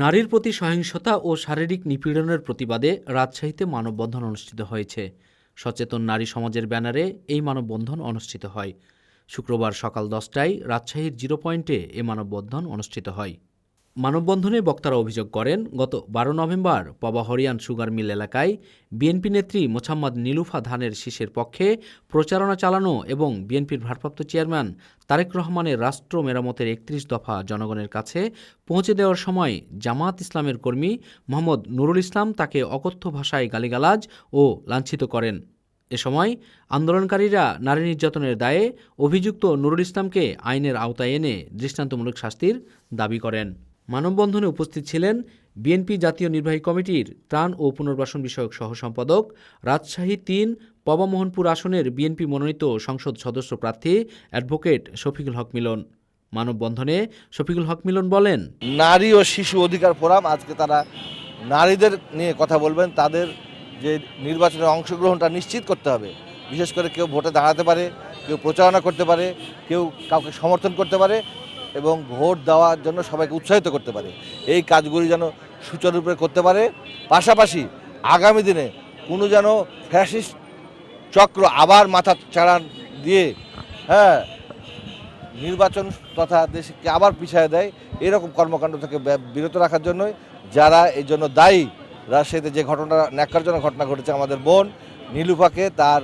নারীর প্রতি সহিংসতা ও শারীরিক নিপীড়নের প্রতিবাদে রাজশাহীতে মানববন্ধন অনুষ্ঠিত হয়েছে। সচেতন নারী সমাজের ব্যানারে এই মানববন্ধন অনুষ্ঠিত হয়। শুক্রবার সকাল দশটায় রাজশাহীর জিরো পয়েন্টে এ মানববন্ধন অনুষ্ঠিত হয়। মানববন্ধনে বক্তারা অভিযোগ করেন, গত বারো November Paba Harian sugar mill এলাকায় বিএনপি নেত্রী মোছাম্মদ নীলুফা ধানের শীষের পক্ষে প্রচারণা চালানো এবং বিএনপির ভারপ্রাপ্ত চেয়ারম্যান তারেক রহমানের রাষ্ট্র মেরামতের একত্রিশ দফা জনগণের কাছে পৌঁছে দেওয়ার সময় জামাত ইসলামের কর্মী মোহাম্মদ নুরুল ইসলাম তাকে অকথ্য ভাষায় গালিগালাজ ও লাঞ্ছিত করেন। এ সময় আন্দোলনকারীরা নারী নির্যাতনের দায়ে অভিযুক্ত নুরুল ইসলামকে আইনের আওতায় এনে দৃষ্টান্তমূলক শাস্তির দাবি করেন। মানববন্ধনে উপস্থিত ছিলেন বিএনপি জাতীয় নির্বাহী কমিটির ত্রাণ ও পুনর্বাসন বিষয়ক সহ সম্পাদক রাজশাহী তিন, পবামোহনপুর আসনের বিএনপি মনোনীত সংসদ সদস্য প্রার্থী অ্যাডভোকেট শফিকুল হক মিলন। মানববন্ধনে শফিকুল হক মিলন বলেন, নারী ও শিশু অধিকার ফোরাম, আজকে তারা নারীদের নিয়ে কথা বলবেন, তাদের যে নির্বাচনে অংশগ্রহণটা নিশ্চিত করতে হবে। বিশেষ করে কেউ ভোটে দাঁড়াতে পারে, কেউ প্রচারণা করতে পারে, কেউ কাউকে সমর্থন করতে পারে। এবং ভোট দেওয়ার জন্য সবাইকে উৎসাহিত করতে পারে। এই কাজগুলি যেন সুচারুরূপে করতে পারে। পাশাপাশি আগামী দিনে কোনো যেন ফ্যাসিস্ট চক্র আবার মাথা চাড়ান দিয়ে হ্যাঁ নির্বাচন তথা দেশকে আবার পিছিয়ে দেয়, এরকম কর্মকাণ্ড থেকে বিরত রাখার জন্যই যারা এই জন্য দায়ী রাজশাহীতে যে ঘটনা, ন্যাক্কারজনক ঘটনা ঘটেছে আমাদের বোন নীলুফাকে, তার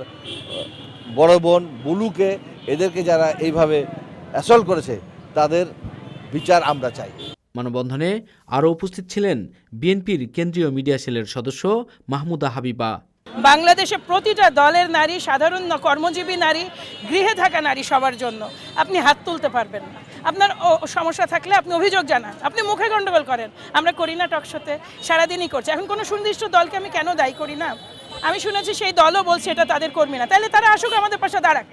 বড় বোন বুলুকে, এদেরকে যারা এইভাবে অ্যাসল্ট করেছে তাদের বিচার আমরা চাই। মানববন্ধনে আরও উপস্থিত ছিলেন বিএনপির কেন্দ্রীয় মিডিয়া সেলের সদস্য মাহমুদা হাবিবা। বাংলাদেশে প্রতিটা দলের নারী সাধারণ কর্মজীবী নারী গৃহে থাকা নারী সবার জন্য। আপনি হাত তুলতে পারবেন না। আপনার ও- সমস্যা থাকলে আপনি অভিযোগ জানান। আপনি মুখে গণ্ডগোল করেন। আমরা করি না টকশোতে সারাদিনই করছি। এখন কোনো সুনির্দিষ্ট দলকে আমি কেন দায়ী করি না? আমি শুনেছি সেই দলও বলছে এটা তাদের কর্মী না। তাহলে তারা আসুক আমাদের পাশে দাঁড়াক।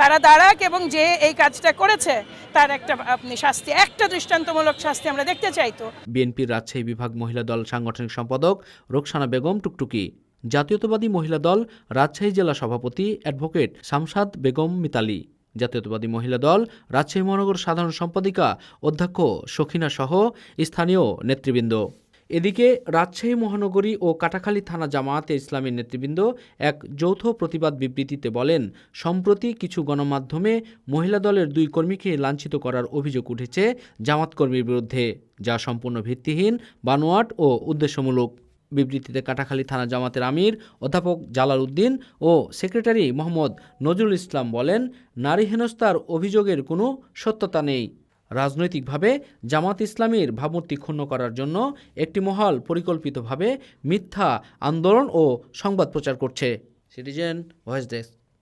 তারা দাঁড়াক এবং যে এই কাজটা করেছে, তার একটা, আপনি শাস্তি, একটা দৃষ্টান্তমূলক শাস্তি আমরা দেখতে চাই তো। বিএনপির রাজশাহী বিভাগ মহিলা দল সাংগঠনিক সম্পাদক রোকসানা বেগম টুকটুকি, জাতীয়তাবাদী মহিলা দল রাজশাহী জেলা সভাপতি অ্যাডভোকেট শামসাদ বেগম মিতালি, জাতীয়তাবাদী মহিলা দল রাজশাহী মহানগর সাধারণ সম্পাদিকা অধ্যক্ষ সখিনা সহ স্থানীয় নেতৃবৃন্দ। এদিকে রাজশাহী মহানগরী ও কাটাখালী থানা জামায়াতে ইসলামের নেতৃবৃন্দ এক যৌথ প্রতিবাদ বিবৃতিতে বলেন, সম্প্রতি কিছু গণমাধ্যমে মহিলা দলের দুই কর্মীকে লাঞ্ছিত করার অভিযোগ উঠেছে জামাত কর্মীর বিরুদ্ধে, যা সম্পূর্ণ ভিত্তিহীন, বানোয়াট ও উদ্দেশ্যমূলক। বিবৃতিতে কাটাখালী থানা জামাতের আমির, অধ্যাপক জালাল উদ্দিন ও সেক্রেটারি মোহাম্মদ নজরুল ইসলাম বলেন, নারী হেনস্থার অভিযোগের কোনো সত্যতা নেই। রাজনৈতিকভাবে জামাত ইসলামীর ভাবমূর্তি ক্ষুণ্ণ করার জন্য একটি মহল পরিকল্পিতভাবে মিথ্যা আন্দোলন ও সংবাদ প্রচার করছে। Citizen voice desk